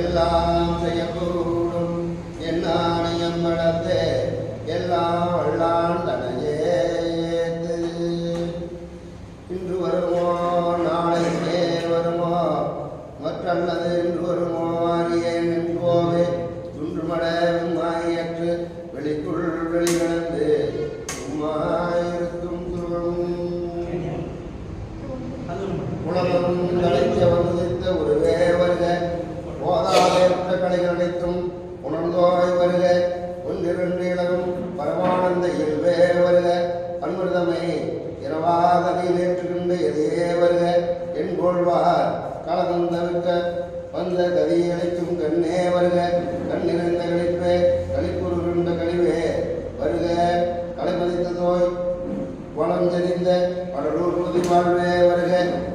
எல்லாம் செய்யப்போ அனைத்தும் உணர்ந்தோய் வருக. ஒன்றிரண்டு இளவும் பரமானந்த இயல்பே வருக. அன்மிருதமை இரவாகதியில் ஏற்றுகின்ற எதையே வருக. என் கோள்வார் கலகம் தவிர்க்க வந்த கதியளிக்கும் கண்ணே வருக. கண்ணிருந்த கழிப்பே களிப்புருண்ட கழிவே வருக. கலைமதித்த தோய் வளம் தெரிந்த படலூர் புதி வாழ்வே வருக.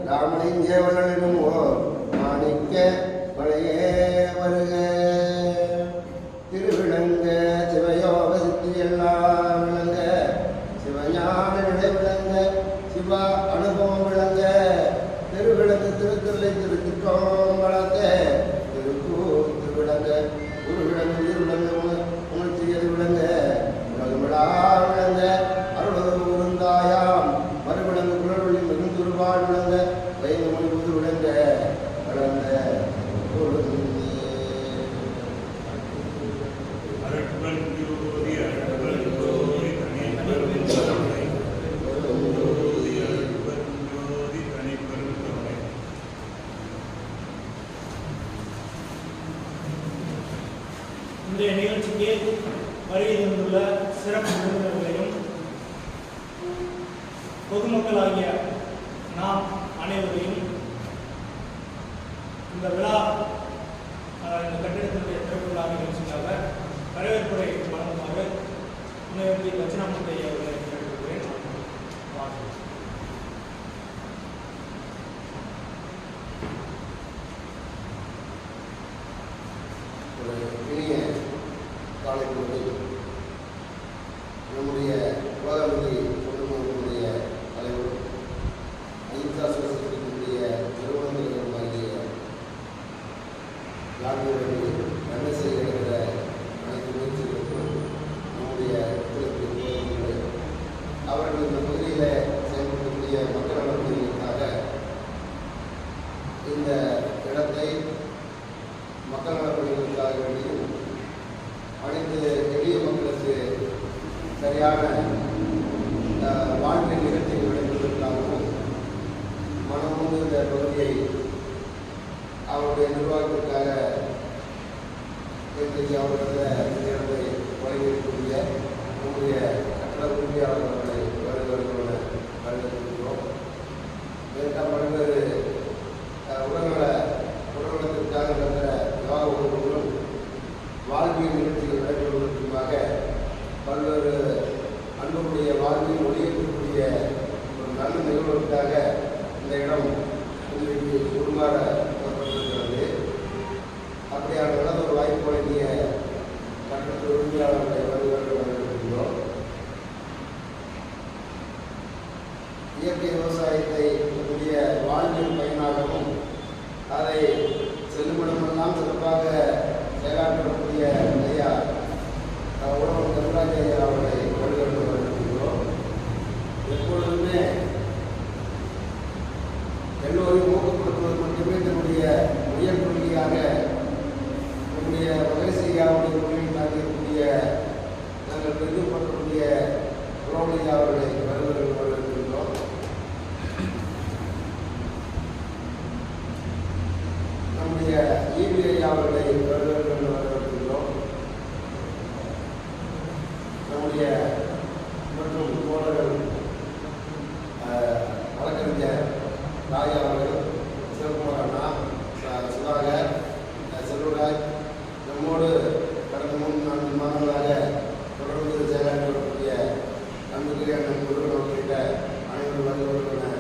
ராமனின் ஏவலனும் ஓர் மாணிக்க மலையே வருக. திருவிளங்க சிவயோக சித்தி எல்லாம் விளங்க. சிவஞான நிலை விளங்க. சிவா அனுபவம் விளங்க. திருவிளக்கு திருத்தலை திரு இன்றைய நிகழ்ச்சிக்கு வருகை தந்துள்ள சிறப்பு விருந்தினர்களையும் பொதுமக்களாகிய நாம் அனைவரையும் இந்த விழா இந்த கட்டிடத்தினுடைய திறப்பு விழா நிகழ்ச்சிக்காக வரவேற்புரை முனைவர்த்தி தட்சிணாமூர்த்தி அவர்களை கேட்டுக்கொள்கிறேன் வாருங்கள். ஒரு காலை பொழுது நம்முடைய உலகமதி அனைத்து எளிய மக்களுக்கு சரியான அஹ், வாழ்க்கை நிகழ்ச்சி வழங்குவதற்காகவும் மனமுந்து இந்த பகுதியை அவருடைய நிர்வாகத்திற்காக இன்றைக்கு அவர்களில் இந்த இடத்தை வழங்கியிருக்கக்கூடிய நம்முடைய கட்டட உறுப்பியாளர் இந்த இடம் இன்றைக்கு உருமாற தரப்பட்டிருக்கிறது. அப்படியான நல்ல ஒரு வாய்ப்பு வழங்கிய கட்டணத்து உரிமையாளர்களை வருவர்கள் வரவேற்கின்றோம் இயற்கை விவசாயத்தை நம்முடைய வாழ்வியல் பயனாகவும் அதை செல்லுமிடமெல்லாம் சிறப்பாக எல்லோரையும் ஊக்கப்படுத்துவது மட்டுமே தன்னுடைய உயர் கொள்கையாக என்னுடைய மகரிசையாவுடைய கொள்கையாக இருக்கக்கூடிய நாங்கள் பெருமைப்படக்கூடிய புரோமையா அவர்களை. கொடுக்கணும் அனைவரும் வந்து கொடுக்கணும்.